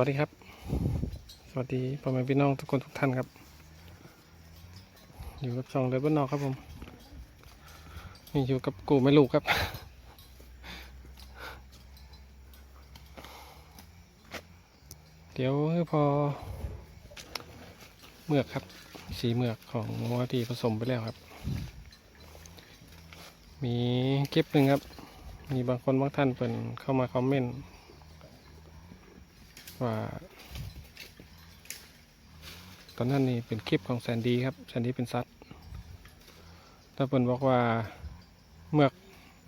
วัสดีครับ สวัสดีพ่อแม่พี่น้องทุกคนทุกท่านครับ อยู่กับช่องเดินบ้านนอกครับผมนี่อยู่กับกูไม่ลูกครับ เดี๋ยวพอ เมือกครับ สีเมือกของงัวที่ผสมไปแล้วครับ มีคลิปหนึ่งครับ มีบางคนบางท่านเป็นเข้ามาคอมเมนต์ ว่า ตอนนั้นนี่เป็นคลิปของแซนดี้ครับแซนดี้เป็นซัดแล้วเปิ่นบอกว่าเมือก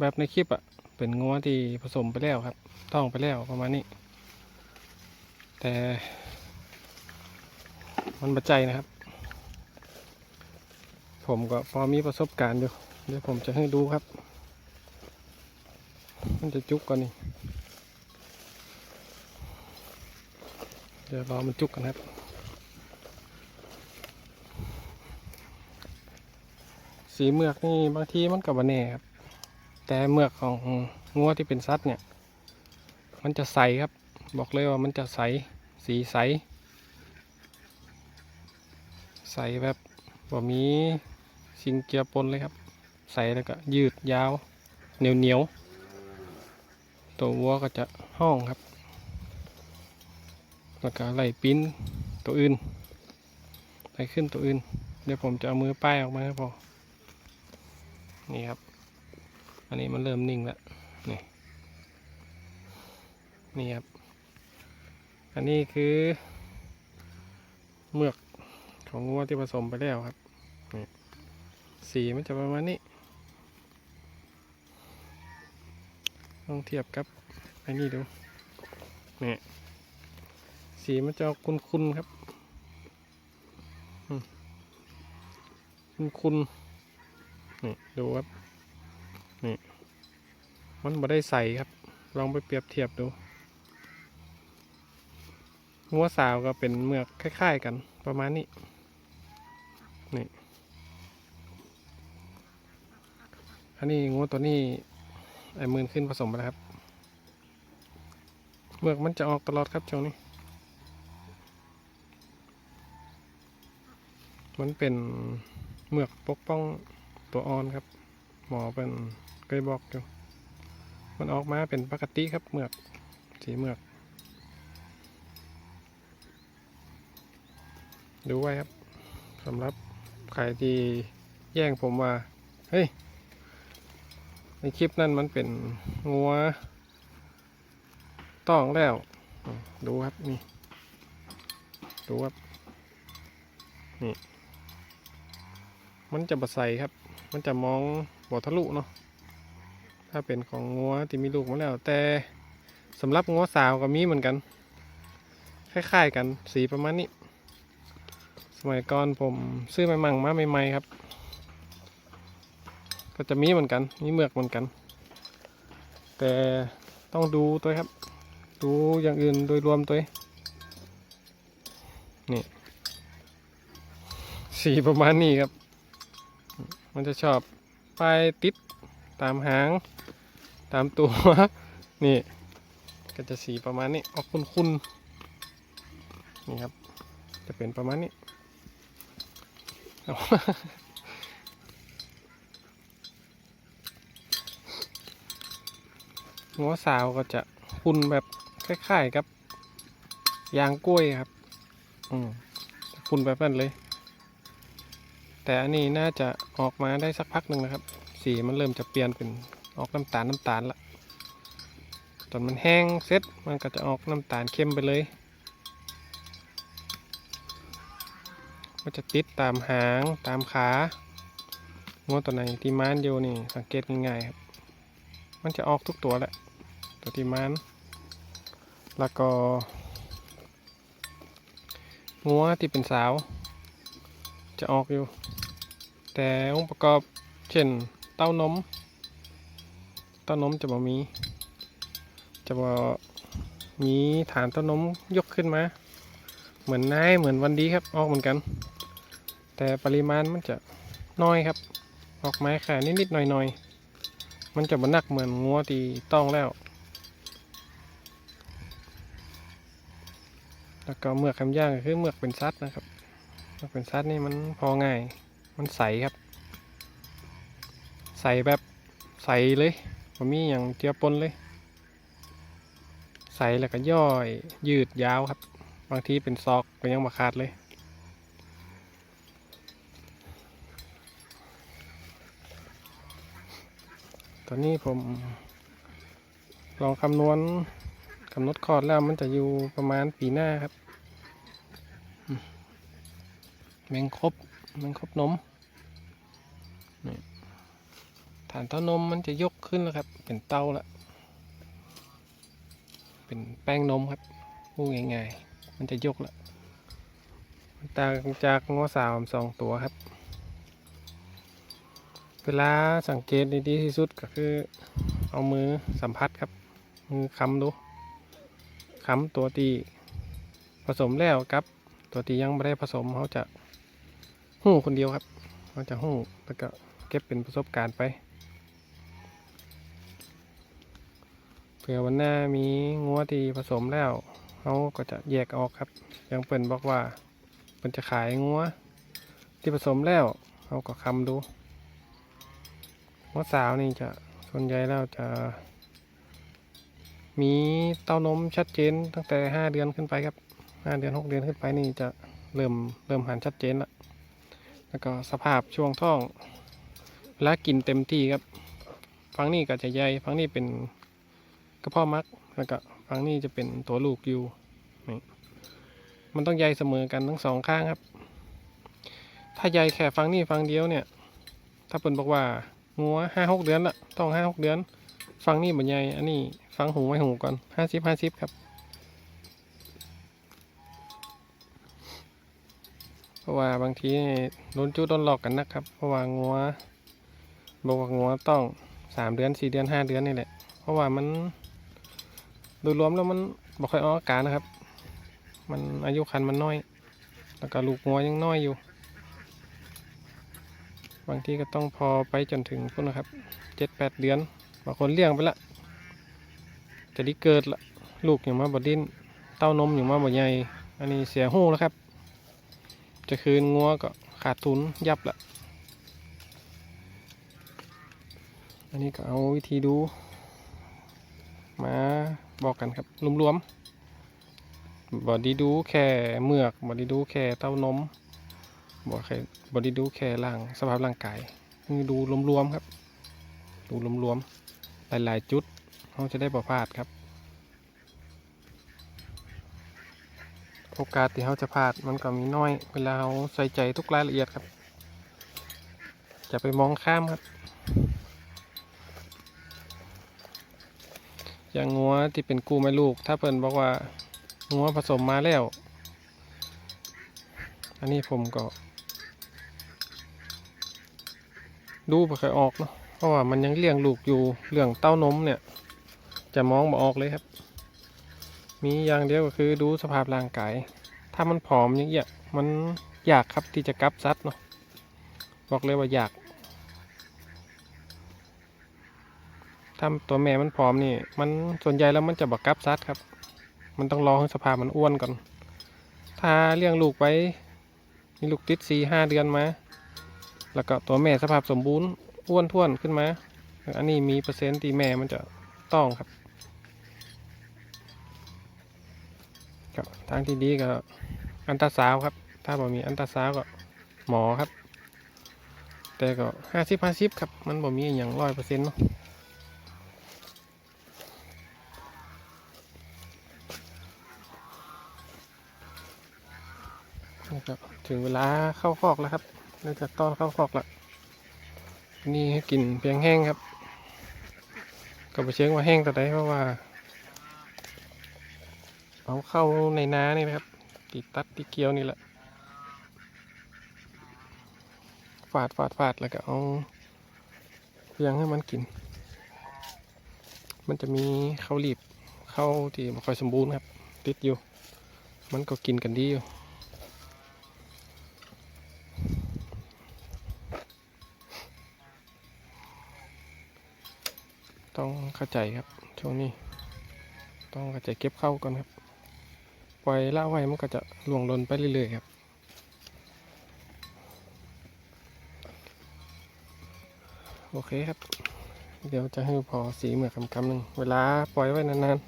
แบบในคลิปอะเป็นงัวที่ผสมไปแล้วครับต้องไปแล้วประมาณนี้ แต่มันบัใจนะครับ ผมก็พอมีประสบการณ์อยู่ เดี๋ยวผมจะให้ดูครับ มันจะจุกก่อนนี่ เดี๋ยวรอมันจุกกันครับ สีเมือกนี่บางทีมันกับแน่ครับ แต่เมือกของงัวที่เป็นซัดเนี่ย มันจะใสครับ บอกเลยว่ามันจะใส สีใส ใสแบบบ่มีสิ่งเจือปนเลยครับ ใสแล้วก็ยืดยาว เหนียวเหนียวๆตัววัวก็จะห้องครับ แล้วก็ไล่ปิ้นตัวอื่นไล่ขึ้นตัวอื่น เดี๋ยวผมจะเอามือป้ายออกมาครับพอนี่ครับ อันนี้มันเริ่มนิ่งแล้วนี่นี่ครับ อันนี้คือเมือกของงัวที่ผสมไปแล้วครับสีมันจะประมาณนี้ต้องเทียบกับไอ้นี่ดูนี่ สีมันจะออกคุ้นๆครับอืมคุ้นๆนี่ดูครับ นี่ มันม่ได้ใสครับ ลองไปเปรียบเทียบดูงัวสาวก็เป็นเมือกคล้าย ๆ กันประมาณนี้ นี่ อันนี้งัวตัวนี้ไอ้มืนขึ้นผสมไปแล้วครับ เมือกมันจะออกตลอดครับช่วงนี้ มันเป็นเมือกปกป้องตัวอ่อนครับ หมอเป็นเคยบอกอยู่ มันออกมาเป็นปกติครับเมือกสีเมือกดูไว้ครับสำหรับใครที่แย่งผมว่า เฮ้ย ในคลิปนั้นมันเป็นงัวต้องแล้ว ดูครับ นี่ ดูครับ นี่ มันจะบดใสครับ มันจะมองบอทะลุเนาะ ถ้าเป็นของงัวที่มีลูกมาแล้ว แต่สำหรับงัวสาวก็มีเหมือนกัน คล้ายๆกัน สีประมาณนี้ สมัยก่อนผมซื้อมามั่งมาใหม่ๆครับ ก็จะมีเหมือนกัน มีเมือกเหมือนกัน แต่ต้องดูตัวครับ ดูอย่างอื่นโดยรวมตัว นี่ สีประมาณนี้ครับ มันจะชอบไปติดตามหาง ตามตัว นี่ ก็จะสีประมาณนี้ ออกคุ้นๆ นี่ครับ จะเป็นประมาณนี้เอางัวสาวก็จะคุณแบบคล้ายๆกับ ยางกล้วยครับ อืมคุณแบบนั้นเลย แต่อันนี้น่าจะออกมาได้สักพักหนึ่งนะครับ สีมันเริ่มจะเปลี่ยนเป็นออกน้ำตาลน้ำตาลละตอนมันแห้งเสร็จมันก็จะออกน้ำตาลเข้มไปเลยมันจะติดตามหางตามขางัวตัวไหนที่ม้านอยู่นี่สังเกตง่ายๆครับ มันจะออกทุกตัวแหละ ตัวที่ม้าน แล้วก็งัวที่เป็นสาว จะออกอยู่ แต่องค์ประกอบเช่นเต้านม เต้านมจะบ่มี จะบ่มีฐานเต้านมยกขึ้นมา เหมือนนายเหมือนวันดีครับออกเหมือนกัน แต่ปริมาณมันจะน้อยครับ ออกไมาแค่นิดๆหน่อยๆ มันจะบ่หนักเหมือนงัวที่ต้องแล้ว แล้วก็เมือกคำย่างก็คือเมือกเป็นซัดนะครับ เมือกเป็นซัดนี่มันพอง่าย มันใสครับ ใสแบบใสเลยผมมีอย่างเจียปนเลย ใสแล้วก็ย่อยยืดยาวครับ บางทีเป็นซอกก็ยังมาขาดเลยตอนนี้ผมลองคำนวณกำหนดคลอดแล้วมันจะอยู่ประมาณปีหน้าครับอืม แมงครบแมงครบนมนี่ฐานเต้านมมันจะยกขึ้นแล้วครับ เป็นเต้าละเป็นแป้งนมครับพูดง่ายๆมันจะยกละมันต่างจากงัวสาวสองตัวครับ เวลาสังเกตดีๆที่สุดก็คือ เอามือสัมผัสครับ มือค้ำดูค้ำตัวตีผสมแล้วกับ ตัวตียังไม่ได้ผสมเขาจะ หู้คนเดียวครับเขาจะหู้แล้วก็เก็บเป็นประสบการณ์ไป เผื่อวันหน้ามีงัวตีผสมแล้วเขาก็จะแยกออกครับอยังเปิ่นบอกว่าเปิ่นจะขายงัวที่ผสมแล้วเขาก็คำดูหัวสาวนี่จะส่วนใหญ่แล้วจะ มีเต้านมชัดเจนตั้งแต่ห้าเดือนขึ้นไปครับห้าเดือนหกเดือนขึ้นไปนี่จะเริ่มเริ่มหันชัดเจนละ แล้วก็สภาพช่วงท้องเวลากินเต็มที่ครับฝั่งนี้ก็จะใหญ่ฝั่งนี้เป็นกระเพาะมักแล้วก็ฝั่งนี้จะเป็นตัวลูกอยู่นี่มันต้องใหญ่เสมอกันทั้งสองข้างครับ ถ้าใหญ่แค่ฝั่งนี้ฝั่งเดียวเนี่ย ถ้าเปิ่นบอกว่างัวห้าหกเดือนละต้องห้าหกเดือนฟังนี่บรรยายอันนี้ฟังหูไว้หูก่อนห้าสิบห้าสิบครับ ราะว่าบางทีโดนจุดโดนหลอกกันนะครับ เพราะว่างัวบอกว่างัวต้องสามเดือนสี่เดือนห้าเดือนนี่แหละ เพราะว่ามันโดยรวมแล้วมันบ่ค่อยออกอาการนะครับ มันอายุคันมันน้อย แล้วก็ลูกงัวยังน้อยอยู่ บางทีก็ต้องพอไปจนถึงพุ่นนะครับเจ็ดแปดเดือนบางคนเลี้ยงไปละจะไดีเกิดละลูกอย่างมาบดดิ้นเต้านมอย่างมาบดใหญ่อันนี้เสียหูแล้วครับ จะคืนงัวก็ขาดทุนยับละอันนี้ก็เอาวิธีดู มาบอกกันครับรวมๆบอดีดูแค่เมือกบอดีดูแค่เต้านมบอแค่บอดี้ดูแค่ร่างสภาพร่างกายคือดูรวมๆครับ ดูรวมๆหลายๆจุดเขาจะได้ประพลาดครับ โอกาสที่เขาจะพลาดมันก็มีน้อย เวลาเขาใส่ใจทุกรายละเอียดครับ จะไปมองข้ามครับ อย่างงัวที่เป็นกูไม่ลูก ถ้าเพิ่นบอกว่างัวผสมมาแล้ว อันนี้ผมก็ ดูไม่เคอยออกเนาะเพราะว่ามันยังเลี้ยงลูกอยู่เรื่องเต้านมเนี่ย จะมองไม่ออกเลยครับ มีอย่างเดียวก็คือดูสภาพร่างกาย ถ้ามันผอมอย่างเงี้ยมันอยากครับที่จะกลับซัดเนาะ บอกเลยว่าอยากถ้าตัวแม่มันผอมนี่ มันส่วนใหญ่แล้วมันจะบักกลับซัดครับ มันต้องรอให้สภาพมันอ้วนก่อน ถ้าเลี้ยงลูกไปมีลูกติดสี่ห้าเดือนมา แล้วก็ตัวแม่สภาพสมบูรณ์อ้วนท้วนขึ้นมา อันนี้มีเปอร์เซ็นต์ที่แม่มันจะต้องครับ ก็ทางที่ดีก็อันตราซาวครับ ถ้าบ่มีอันตราซาวก็หมอครับ แต่ก็ห้าสิบห้าสิบครับ มันบ่มีอย่างร้อยเปอร์เซ็นต์เนาะนี่ก็ถึงเวลาเข้าคอกแล้วครับเราจะต้อนเข้าคอกละนี่ให้กินเพียงแห้งครับก็ไปเช็คว่าแห้งแต่ใดเพราะว่า เอาเข้าในน้านี่นะครับ ติดตัดติเกียวนี่แหละ ฝาดฝาดฝาดแล้วก็เอาเพียงให้มันกิน มันจะมีเข้ารีบเข้าที่ไม่ค่อยสมบูรณ์ครับ ติดอยู่ มันก็กินกันดีอยู่ต้องเข้าใจครับช่วงนี้ ต้องเข้าใจเก็บเข้าก่อนครับ ปล่อยละไว้มันก็จะหลวงลนไปเรื่อยๆครับ โอเคครับ เดี๋ยวจะให้พอสีเหมือนคำๆหนึ่งเวลาปล่อยไว้นาน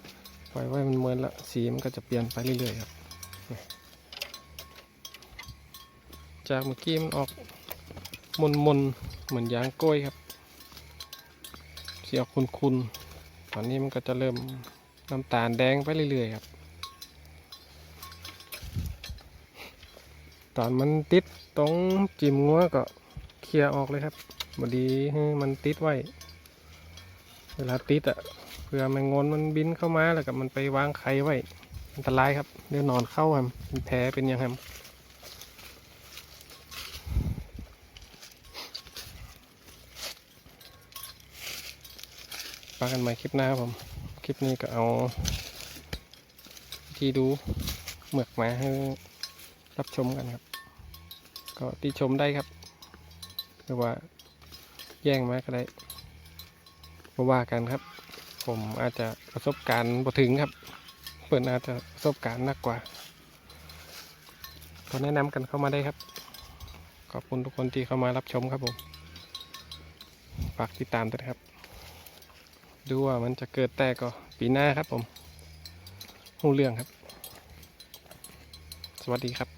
ๆ ปล่อยไว้มันเมินละสีมันก็จะเปลี่ยนไปเรื่อยๆครับ จากเมื่อกี้มันออกมนมนๆเหมือนยางกล้วยครับสีออกคุนๆตอนนี้มันก็จะเริ่มน้ำตาลแดงไปเรื่อยๆครับ ตอนมันติดตรงจิ้มงัวก็เคลียร์ออกเลยครับบดีให้มันติดไว้ เวลาติดอะเผื่อแมงงนมันบินเข้ามาแล้วก็มันไปวางไข่ไว้อันตรายครับเดี๋ยวนอนเข้าครับเป็นแผลเป็นยังครับปากันใหม่คลิปหน้าครับผม คลิปนี้ก็เอาวิธีดูเหมือกมาให้ รับชมกันครับ ก็ติชมได้ครับหรือว่าแย่งมาก็ได้มาว่ากันครับ ผมอาจจะประสบการณ์บ่ถึงครับ เปิดอาจจะประสบการณ์หนักกว่าก็แนะนำกันเข้ามาได้ครับ ขอบคุณทุกคนที่เข้ามารับชมครับผมฝากติดตามด้วยครับ ดูว่ามันจะเกิดแต่ก็ปีหน้าครับผมหูเรื่องครับ สวัสดีครับ